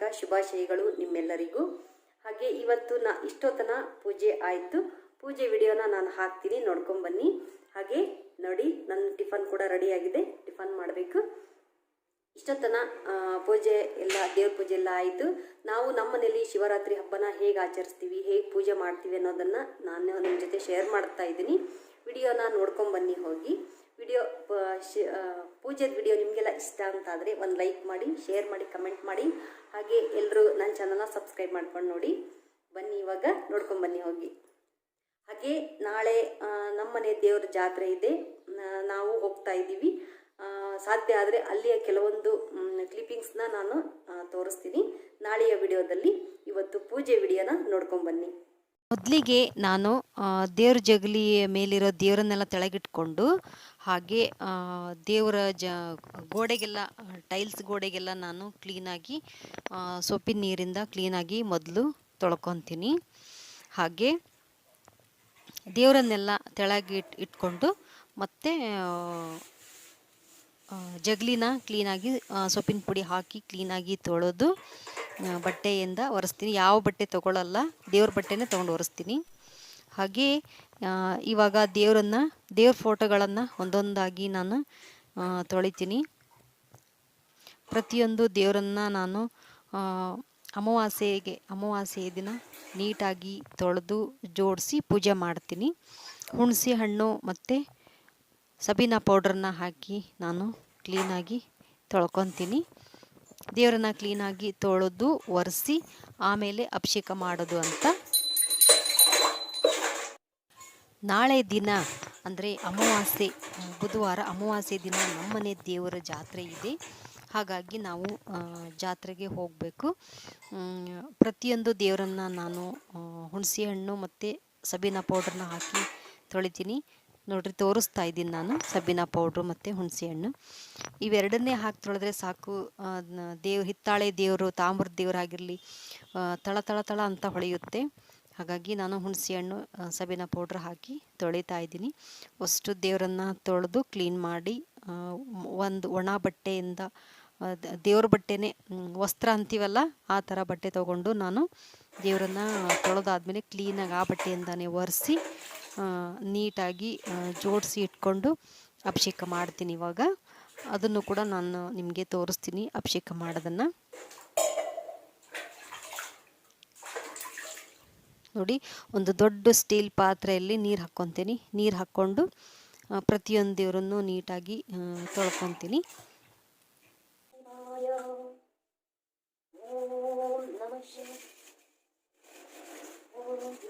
ಹಾರ್ದಿಕ ಶುಭಾಶಯಗಳು ನಿಮ್ಮೆಲ್ಲರಿಗೂ. ಹಾಗೆ ಇವತ್ತು ನಾ ಇಷ್ಟೊತ್ತನ ಪೂಜೆ ಆಯಿತು. ಪೂಜೆ ವಿಡಿಯೋನ ನಾನು ಹಾಕ್ತೀನಿ ನೋಡ್ಕೊಂಬನ್ನಿ ಹಾಗೆ ನೋಡಿ, ನನ್ನ ಟಿಫನ್ ಕೂಡ ರೆಡಿಯಾಗಿದೆ. ಟಿಫನ್ ಮಾಡಬೇಕು. ಇಷ್ಟೊತ್ತನ ಪೂಜೆ ಎಲ್ಲ, ದೇವ್ರ ಪೂಜೆ ಎಲ್ಲ ಆಯಿತು. ನಾವು ನಮ್ಮ ಮನೇಲಿ ಶಿವರಾತ್ರಿ ಹಬ್ಬನ ಹೇಗೆ ಆಚರಿಸ್ತೀವಿ, ಹೇಗೆ ಪೂಜೆ ಮಾಡ್ತೀವಿ ಅನ್ನೋದನ್ನು ನಾನು ನಿಮ್ಮ ಜೊತೆ ಶೇರ್ ಮಾಡ್ತಾ ಇದ್ದೀನಿ. ವಿಡಿಯೋನ ನೋಡ್ಕೊಂಬನ್ನಿ ಹೋಗಿ. ವಿಡಿಯೋ ಪೂಜೆದ ವಿಡಿಯೋ ನಿಮಗೆಲ್ಲ ಇಷ್ಟ ಅಂತಾದರೆ ಒಂದು ಲೈಕ್ ಮಾಡಿ, ಶೇರ್ ಮಾಡಿ, ಕಮೆಂಟ್ ಮಾಡಿ. ಹಾಗೆ ಎಲ್ಲರೂ ನನ್ನ ಚಾನಲ್ನ ಸಬ್ಸ್ಕ್ರೈಬ್ ಮಾಡ್ಕೊಂಡು ನೋಡಿ. ಬನ್ನಿ ಇವಾಗ ನೋಡ್ಕೊಂಡು ಬನ್ನಿ ಹೋಗಿ. ಹಾಗೆ ನಾಳೆ ನಮ್ಮ ನಮ್ಮನೆ ದೇವ್ರ ಜಾತ್ರೆ ಇದೆ. ನಾವು ಹೋಗ್ತಾ ಇದ್ದೀವಿ. ಸಾಧ್ಯ ಆದರೆ ಅಲ್ಲಿಯ ಕೆಲವೊಂದು ಕ್ಲಿಪ್ಪಿಂಗ್ಸ್ನ ನಾನು ತೋರಿಸ್ತೀನಿ. ನಾಳೆಯ ವಿಡಿಯೋದಲ್ಲಿ ಇವತ್ತು ಪೂಜೆ ವಿಡಿಯೋನ ನೋಡ್ಕೊಂಡು ಬನ್ನಿ. ಮೊದಲಿಗೆ ನಾನು ದೇವ್ರ ಜಗಲಿ ಮೇಲಿರೋ ದೇವರನ್ನೆಲ್ಲ ತೆಳಗಿಟ್ಕೊಂಡು, ಹಾಗೆ ದೇವರ ಜ, ಗೋಡೆಗೆಲ್ಲ, ಟೈಲ್ಸ್ ಗೋಡೆಗೆಲ್ಲ ನಾನು ಕ್ಲೀನಾಗಿ ಸೊಪ್ಪಿನ ನೀರಿಂದ ಕ್ಲೀನಾಗಿ ಮೊದಲು ತೊಳ್ಕೊತೀನಿ. ಹಾಗೆ ದೇವರನ್ನೆಲ್ಲ ತೆಳಗೆ ಇಟ್ ಇಟ್ಕೊಂಡು ಮತ್ತು ಜಗಲಿನ ಕ್ಲೀನಾಗಿ ಸೊಪ್ಪಿನ ಪುಡಿ ಹಾಕಿ ಕ್ಲೀನಾಗಿ ತೊಳೆದು ಬಟ್ಟೆಯಿಂದ ಒರೆಸ್ತೀನಿ. ಯಾವ ಬಟ್ಟೆ ತೊಗೊಳ್ಳಲ್ಲ ದೇವ್ರ ಬಟ್ಟೆನೇ ತೊಗೊಂಡು ಒರೆಸ್ತೀನಿ. ಹಾಗೆ ಇವಾಗ ದೇವರನ್ನು, ದೇವ್ರ ಫೋಟೋಗಳನ್ನು ಒಂದೊಂದಾಗಿ ನಾನು ತೊಳಿತೀನಿ. ಪ್ರತಿಯೊಂದು ದೇವರನ್ನು ನಾನು ಅಮಾವಾಸ್ಯೆಗೆ, ಅಮಾವಾಸ್ಯೆಯ ದಿನ ನೀಟಾಗಿ ತೊಳೆದು ಜೋಡಿಸಿ ಪೂಜೆ ಮಾಡ್ತೀನಿ. ಹುಣಸೆ ಹಣ್ಣು ಮತ್ತು ಸಬೀನಾ ಪೌಡ್ರನ್ನ ಹಾಕಿ ನಾನು ಕ್ಲೀನಾಗಿ ತೊಳ್ಕೊತೀನಿ. ದೇವರನ್ನ ಕ್ಲೀನಾಗಿ ತೊಳೆದು, ಒರೆಸಿ, ಆಮೇಲೆ ಅಭಿಷೇಕ ಮಾಡೋದು ಅಂತ. ನಾಳೆ ದಿನ ಅಂದರೆ ಅಮಾವಾಸ್ಯೆ, ಬುಧವಾರ ಅಮಾವಾಸ್ಯೆ ದಿನ ನಮ್ಮನೆ ದೇವರ ಜಾತ್ರೆ ಇದೆ. ಹಾಗಾಗಿ ನಾವು ಜಾತ್ರೆಗೆ ಹೋಗಬೇಕು. ಪ್ರತಿಯೊಂದು ದೇವರನ್ನು ನಾನು ಹುಣಸೆ ಹಣ್ಣು ಮತ್ತು ಸಬೀನ ಪೌಡ್ರನ್ನ ಹಾಕಿ ತೊಳಿತೀನಿ. ನೋಡ್ರಿ, ತೋರಿಸ್ತಾ ಇದ್ದೀನಿ ನಾನು. ಸಬ್ಬಿನ ಪೌಡ್ರು ಮತ್ತು ಹುಣಸೆ ಹಣ್ಣು ಇವೆರಡನ್ನೇ ಹಾಕಿ ತೊಳೆದ್ರೆ ಸಾಕು ದೇವ್, ಹಿತ್ತಾಳೆ ದೇವರು, ತಾಮ್ರದ ದೇವರಾಗಿರಲಿ ತಳ ತಳ ತಳ ಅಂತ ಹೊಳೆಯುತ್ತೆ. ಹಾಗಾಗಿ ನಾನು ಹುಣಸೆ ಹಣ್ಣು ಸಬ್ಬಿನ ಪೌಡ್ರ್ ಹಾಕಿ ತೊಳಿತಾ ಇದ್ದೀನಿ. ಅಷ್ಟು ದೇವರನ್ನು ತೊಳೆದು ಕ್ಲೀನ್ ಮಾಡಿ ಒಂದು ಒಣ ಬಟ್ಟೆಯಿಂದ ದೇವ್ರ ಬಟ್ಟೆನೇ ವಸ್ತ್ರ ಅಂತೀವಲ್ಲ, ಆ ಥರ ಬಟ್ಟೆ ತೊಗೊಂಡು ನಾನು ದೇವರನ್ನು ತೊಳೆದಾದ್ಮೇಲೆ ಕ್ಲೀನಾಗಿ ಆ ಬಟ್ಟೆಯಿಂದನೇ ಒರೆಸಿ ನೀಟಾಗಿ ಜೋಡಿಸಿ ಇಟ್ಕೊಂಡು ಅಭಿಷೇಕ ಮಾಡ್ತೀನಿ ಇವಾಗ. ಅದನ್ನು ಕೂಡ ನಾನು ನಿಮಗೆ ತೋರಿಸ್ತೀನಿ ಅಭಿಷೇಕ ಮಾಡೋದನ್ನು. ನೋಡಿ, ಒಂದು ದೊಡ್ಡ ಸ್ಟೀಲ್ ಪಾತ್ರೆಯಲ್ಲಿ ನೀರು ಹಾಕ್ಕೊತೀನಿ. ನೀರು ಹಾಕ್ಕೊಂಡು ಪ್ರತಿಯೊಂದು ದೇವರನ್ನು ನೀಟಾಗಿ ತೊಳ್ಕೊತೀನಿ. ಓಂ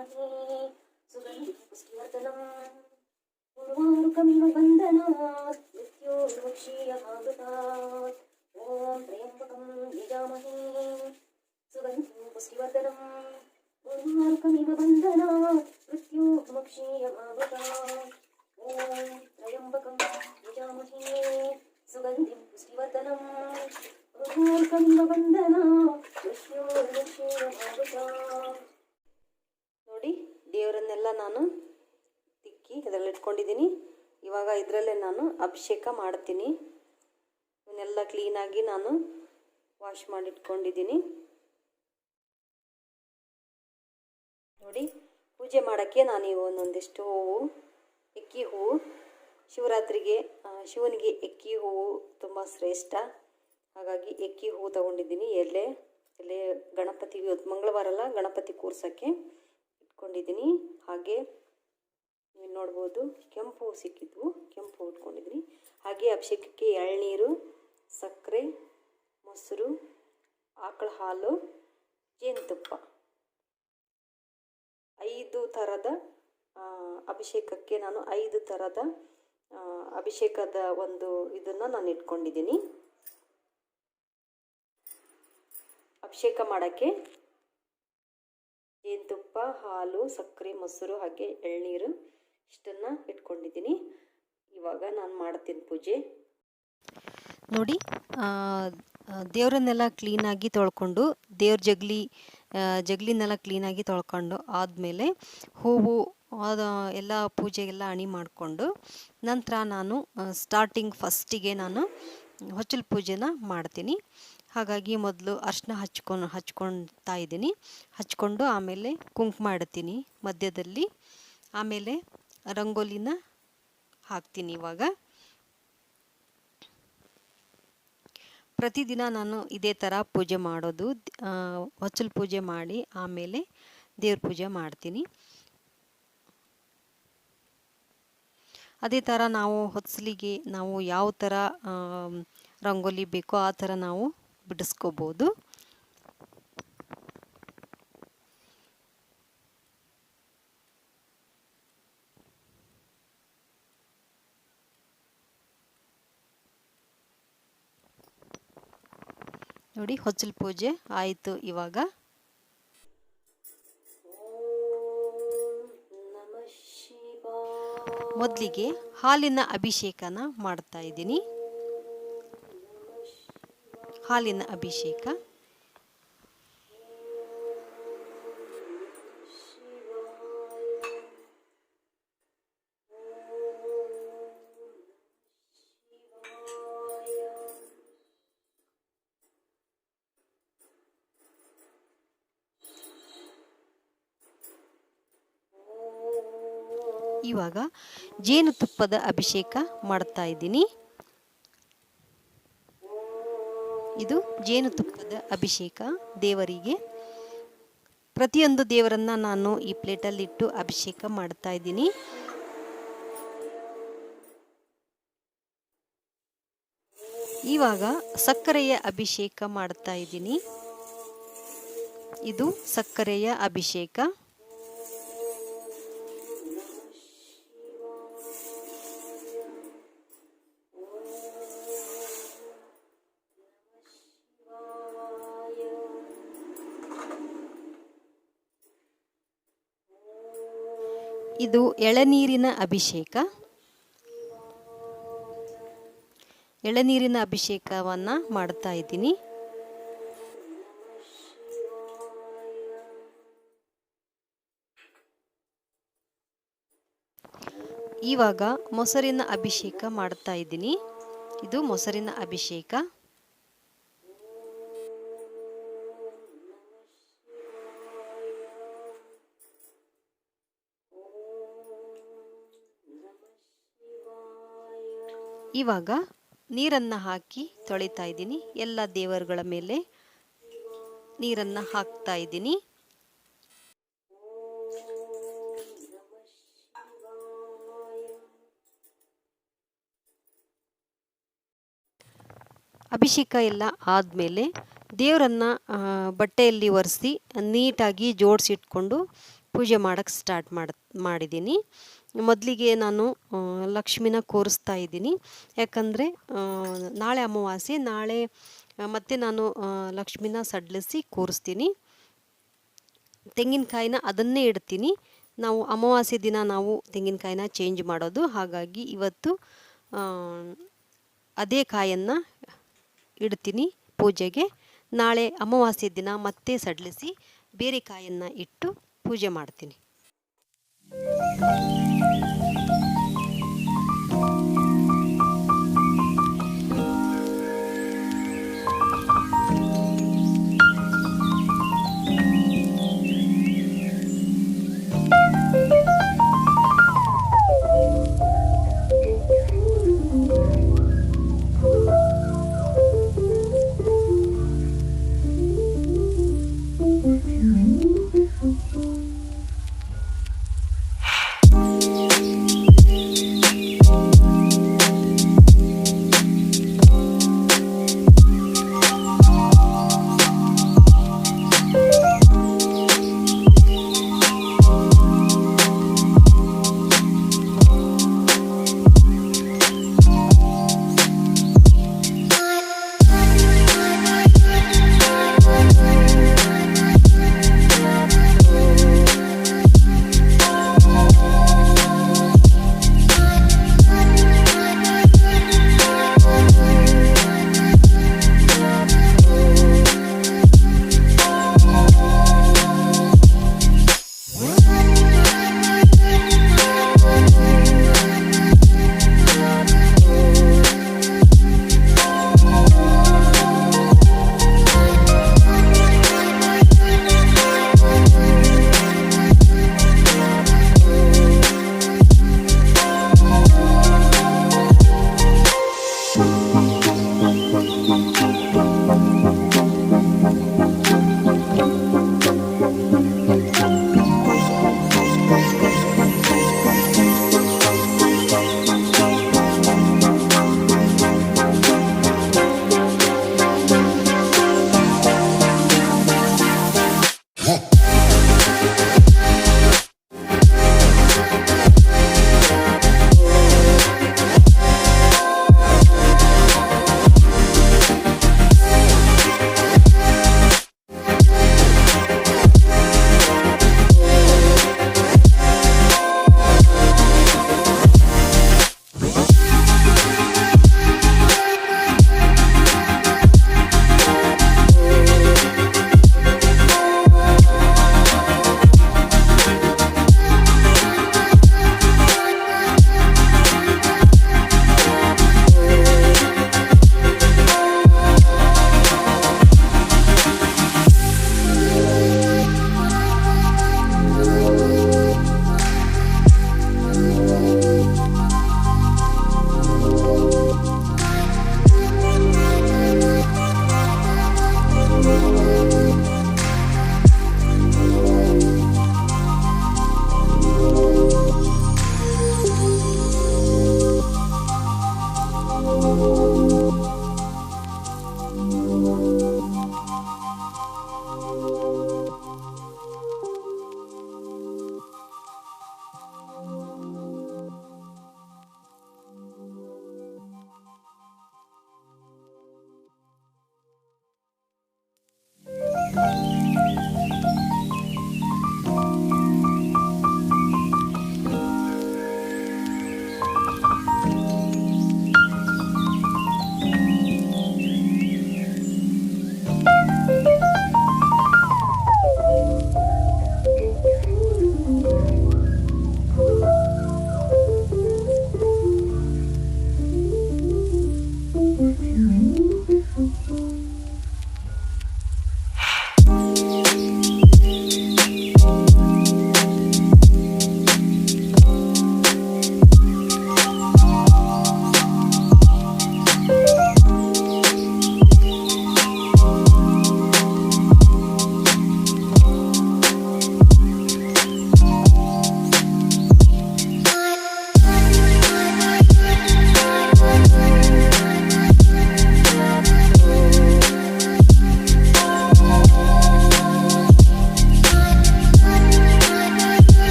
सुगन्धिपुष्टिवर्तनम् पूर्वारुकमिव बन्धनात् मृत्योर्मुक्षीयभागतात् ॐ त्र्यम्बकं यजामहे सुगन्धिं पुष्टिवर्तनम् पूर्वारुकमिव बन्धनात् मृत्योर्मुक्षीयभागतात् ॐ त्र्यम्बकं यजामहे सुगन्धिं पुष्टिवर्तनम् पूर्वारुकमिव बन्धनात् ಇಟ್ಕೊಂಡಿದ್ದೀನಿ ಇವಾಗ ಇದರಲ್ಲೇ ನಾನು ಅಭಿಷೇಕ ಮಾಡ್ತೀನಿ. ಇವನ್ನೆಲ್ಲ ಕ್ಲೀನಾಗಿ ನಾನು ವಾಶ್ ಮಾಡಿಟ್ಕೊಂಡಿದ್ದೀನಿ. ನೋಡಿ, ಪೂಜೆ ಮಾಡೋಕ್ಕೆ ನಾನು ಒಂದೊಂದಿಷ್ಟು ಹೂವು ಎಕ್ಕಿ ಹೂವು, ಶಿವರಾತ್ರಿಗೆ ಶಿವನಿಗೆ ಎಕ್ಕಿ ಹೂವು ತುಂಬ ಶ್ರೇಷ್ಠ. ಹಾಗಾಗಿ ಎಕ್ಕಿ ಹೂವು ತಗೊಂಡಿದ್ದೀನಿ ಎಲೆ ಎಲೆ ಗಣಪತಿಗೆ ಮಂಗಳವಾರಲ್ಲ ಗಣಪತಿ ಕೂರ್ಸೋಕ್ಕೆ ಇಟ್ಕೊಂಡಿದ್ದೀನಿ. ಹಾಗೆ ನೋಡ್ಬೋದು, ಕೆಂಪು ಸಿಕ್ಕಿದ್ವು, ಕೆಂಪು ಉಟ್ಕೊಂಡಿದ್ರಿ. ಹಾಗೆ ಅಭಿಷೇಕಕ್ಕೆ ಎಳ್ನೀರು, ಸಕ್ಕರೆ, ಮೊಸರು, ಆಕಳ ಹಾಲು, ಜೇನುತುಪ್ಪ. ಐದು ಥರದ ಅಭಿಷೇಕಕ್ಕೆ ನಾನು ಐದು ಥರದ ಅಭಿಷೇಕದ ಒಂದು ಇದನ್ನು ನಾನು ಇಟ್ಕೊಂಡಿದ್ದೀನಿ. ಅಭಿಷೇಕ ಮಾಡೋಕ್ಕೆ ಜೇನುತುಪ್ಪ, ಹಾಲು, ಸಕ್ಕರೆ, ಮೊಸರು, ಹಾಗೆ ಎಳ್ನೀರು. ಇಷ್ಟನ್ನು ಇಟ್ಕೊಂಡಿದ್ದೀನಿ. ಇವಾಗ ನಾನು ಮಾಡ್ತೀನಿ ಪೂಜೆ. ನೋಡಿ ದೇವರನ್ನೆಲ್ಲ ಕ್ಲೀನಾಗಿ ತೊಳ್ಕೊಂಡು, ದೇವ್ರ ಜಗಲಿ ಜಗಲಿನೆಲ್ಲ ಕ್ಲೀನಾಗಿ ತೊಳ್ಕೊಂಡು ಆದಮೇಲೆ ಹೂವು ಅದು ಎಲ್ಲ ಪೂಜೆಗೆಲ್ಲ ಅಣಿ ಮಾಡಿಕೊಂಡು, ನಂತರ ನಾನು ಸ್ಟಾರ್ಟಿಂಗ್ ಫಸ್ಟಿಗೆ ನಾನು ಹೊಚ್ಚಲು ಪೂಜೆನ ಮಾಡ್ತೀನಿ. ಹಾಗಾಗಿ ಮೊದಲು ಅರ್ಶಿನ ಹಚ್ಕೊಂಡು, ಹಚ್ಕೊಳ್ತಾ ಇದ್ದೀನಿ. ಹಚ್ಕೊಂಡು ಆಮೇಲೆ ಕುಂಕುಮ ಇಡ್ತೀನಿ ಮಧ್ಯದಲ್ಲಿ. ಆಮೇಲೆ ರಂಗೋಲಿನ ಹಾಕ್ತೀನಿ ಇವಾಗ. ಪ್ರತಿದಿನ ನಾನು ಇದೇ ಥರ ಪೂಜೆ ಮಾಡೋದು. ಹೊಚ್ಚಲು ಪೂಜೆ ಮಾಡಿ ಆಮೇಲೆ ದೇವ್ರ ಪೂಜೆ ಮಾಡ್ತೀನಿ. ಅದೇ ಥರ ನಾವು ಹೊಚ್ಚಲಿಗೆ ನಾವು ಯಾವ ಥರ ರಂಗೋಲಿ ಬೇಕೋ ಆ ಥರ ನಾವು ಬಿಡಿಸ್ಕೋಬೋದು. ನೋಡಿ ಹೊಚ್ಚಲು ಪೂಜೆ ಆಯಿತು ಇವಾಗ. ಮೊದಲಿಗೆ ಹಾಲಿನ ಅಭಿಷೇಕನ ಮಾಡ್ತಾ ಇದ್ದೀನಿ. ಹಾಲಿನ ಅಭಿಷೇಕ. ಇವಾಗ ಜೇನುತುಪ್ಪದ ಅಭಿಷೇಕ ಮಾಡ್ತಾ ಇದ್ದೀನಿ. ಇದು ಜೇನುತುಪ್ಪದ ಅಭಿಷೇಕ ದೇವರಿಗೆ. ಪ್ರತಿಯೊಂದು ದೇವರನ್ನ ನಾನು ಈ ಪ್ಲೇಟಲ್ಲಿಟ್ಟು ಅಭಿಷೇಕ ಮಾಡ್ತಾ ಇದ್ದೀನಿ. ಇವಾಗ ಸಕ್ಕರೆಯ ಅಭಿಷೇಕ ಮಾಡ್ತಾ ಇದ್ದೀನಿ. ಇದು ಸಕ್ಕರೆಯ ಅಭಿಷೇಕ. ಇದು ಎಳನೀರಿನ ಅಭಿಷೇಕ. ಎಳನೀರಿನ ಅಭಿಷೇಕವನ್ನು ಮಾಡ್ತಾ ಇದ್ದೀನಿ. ಇವಾಗ ಮೊಸರಿನ ಅಭಿಷೇಕ ಮಾಡ್ತಾ ಇದ್ದೀನಿ. ಇದು ಮೊಸರಿನ ಅಭಿಷೇಕ. ಇವಾಗ ನೀರನ್ನು ಹಾಕಿ ತೊಳಿತಾ ಇದ್ದೀನಿ. ಎಲ್ಲ ದೇವರುಗಳ ಮೇಲೆ ನೀರನ್ನು ಹಾಕ್ತಾ ಇದ್ದೀನಿ. ಅಭಿಷೇಕ ಎಲ್ಲ ಆದಮೇಲೆ ದೇವರನ್ನು ಬಟ್ಟೆಯಲ್ಲಿ ಒರೆಸಿ ನೀಟಾಗಿ ಜೋಡಿಸಿಟ್ಕೊಂಡು ಪೂಜೆ ಮಾಡೋಕ್ಕೆ ಸ್ಟಾರ್ಟ್ ಮಾಡಿ, ಮಾಡಿದ್ದೀನಿ. ಮೊದಲಿಗೆ ನಾನು ಲಕ್ಷ್ಮಿನ ಕೂರಿಸ್ತಾ ಇದ್ದೀನಿ. ಯಾಕಂದರೆ ನಾಳೆ ಅಮಾವಾಸ್ಯೆ, ನಾಳೆ ಮತ್ತೆ ನಾನು ಲಕ್ಷ್ಮಿನ ಸಡ್ಲಿಸಿ ಕೂರಿಸ್ತೀನಿ. ತೆಂಗಿನಕಾಯಿನ ಅದನ್ನೇ ಇಡ್ತೀನಿ. ನಾವು ಅಮಾವಾಸ್ಯೆ ದಿನ ನಾವು ತೆಂಗಿನಕಾಯಿನ ಚೇಂಜ್ ಮಾಡೋದು. ಹಾಗಾಗಿ ಇವತ್ತು ಅದೇ ಕಾಯನ್ನು ಇಡ್ತೀನಿ ಪೂಜೆಗೆ. ನಾಳೆ ಅಮಾವಾಸ್ಯೆ ದಿನ ಮತ್ತೆ ಸಡ್ಲಿಸಿ ಬೇರೆ ಕಾಯನ್ನು ಇಟ್ಟು ಪೂಜೆ ಮಾಡ್ತೀನಿ. Música